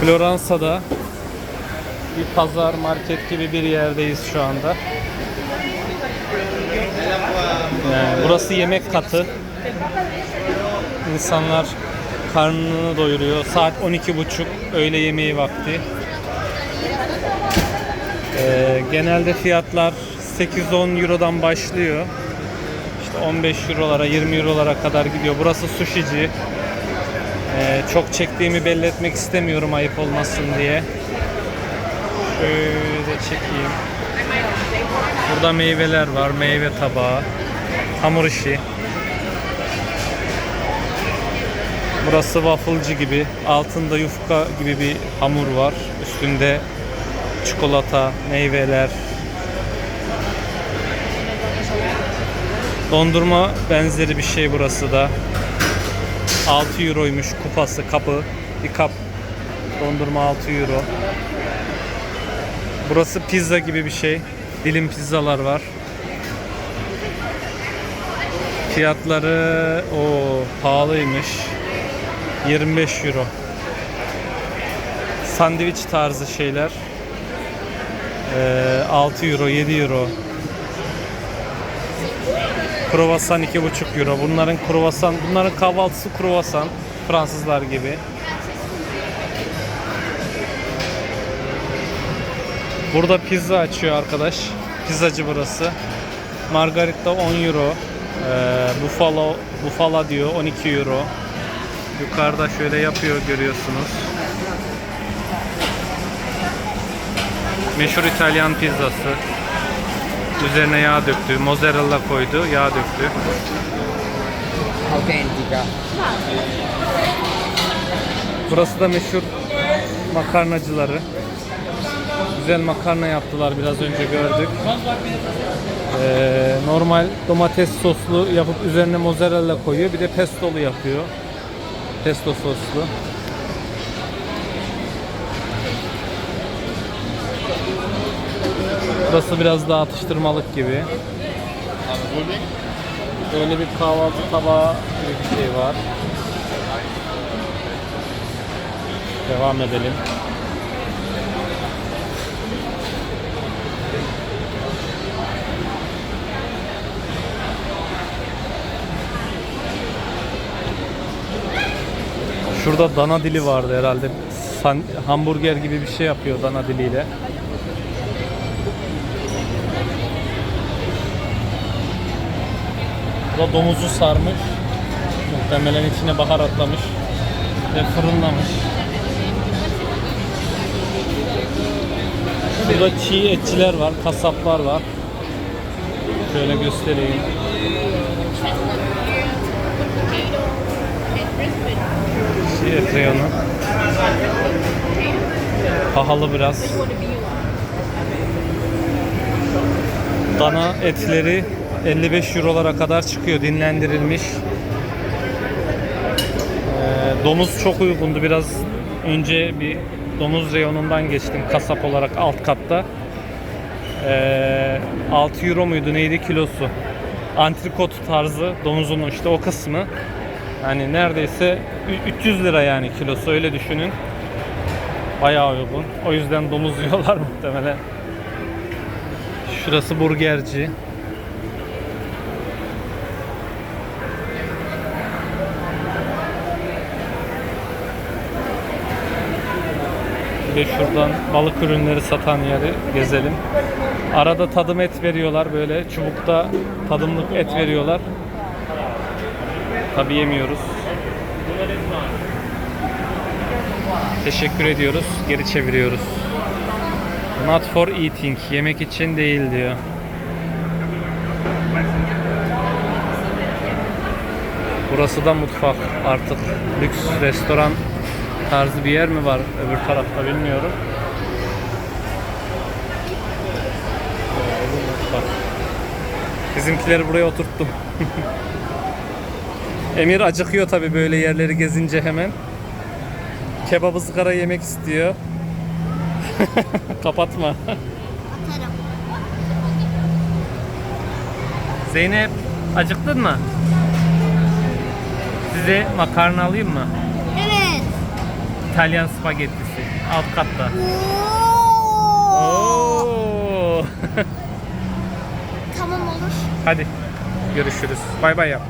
Floransa'da bir pazar market gibi bir yerdeyiz şu anda. Yani burası yemek katı. İnsanlar karnını doyuruyor. Saat 12.30 öğle yemeği vakti. Ee, genelde fiyatlar 8-10 Euro'dan başlıyor. İşte 15 Euro'lara, 20 Euro'lara kadar gidiyor. Burası sushici. Ee, çok çektiğimi belli etmek istemiyorum ayıp olmasın diye. Şöyle çekeyim. Burada meyveler var. Meyve tabağı. Hamur işi. Burası wafflecı gibi. Altında yufka gibi bir hamur var. Üstünde çikolata, meyveler. Dondurma benzeri bir şey burası da. 6 euroymuş kupası, kapı. Bir kap dondurma 6 euro. Burası pizza gibi bir şey. Dilim pizzalar var. Fiyatları o pahalıymış. 25 euro. Sandviç tarzı şeyler. Ee, 6 euro, 7 euro. Kruvasan 2,5 euro. Bunların kruvasan, bunların kahvaltısı kruvasan. Fransızlar gibi. Burada pizza açıyor arkadaş. Pizzacı burası. Margarita 10 euro. Ee, Buffalo, Buffalo diyor 12 euro. Yukarıda şöyle yapıyor görüyorsunuz. Meşhur İtalyan pizzası. Üzerine yağ döktü, mozzarella koydu, yağ döktü. autentica. Burası da meşhur makarnacıları. Güzel makarna yaptılar biraz önce gördük. Ee, normal domates soslu yapıp üzerine mozzarella koyuyor. Bir de pestolu yapıyor. Pesto soslu. Burası biraz daha atıştırmalık gibi. Böyle bir kahvaltı tabağı gibi bir şey var. Devam edelim. Şurada dana dili vardı herhalde. San- hamburger gibi bir şey yapıyor dana diliyle. Da domuzu sarmış. Muhtemelen içine baharatlamış ve fırınlamış. Burada çiğ etçiler var, kasaplar var. Şöyle göstereyim. Çiğ et reyonu. Pahalı biraz. Dana etleri 55 eurolara kadar çıkıyor dinlendirilmiş. Ee, domuz çok uygundu. Biraz önce bir domuz reyonundan geçtim kasap olarak alt katta. Ee, 6 euro muydu neydi kilosu? Antrikot tarzı domuzun işte o kısmı. Yani neredeyse ü- 300 lira yani kilosu öyle düşünün. Bayağı uygun. O yüzden domuz yiyorlar muhtemelen. Şurası burgerci. Bir de şuradan balık ürünleri satan yeri gezelim. Arada tadım et veriyorlar böyle çubukta tadımlık et veriyorlar. Tabi yemiyoruz. Teşekkür ediyoruz. Geri çeviriyoruz. Not for eating. Yemek için değil diyor. Burası da mutfak artık. Lüks restoran tarzı bir yer mi var öbür tarafta bilmiyorum. Mutfak. Bizimkileri buraya oturttum. Emir acıkıyor tabi böyle yerleri gezince hemen. Kebap ızgara yemek istiyor. Kapatma. Zeynep acıktın mı? Size makarna alayım mı? İtalyan spagettisi. Alt katta. Oo. Tamam olur. Hadi görüşürüz. Bay bay yap.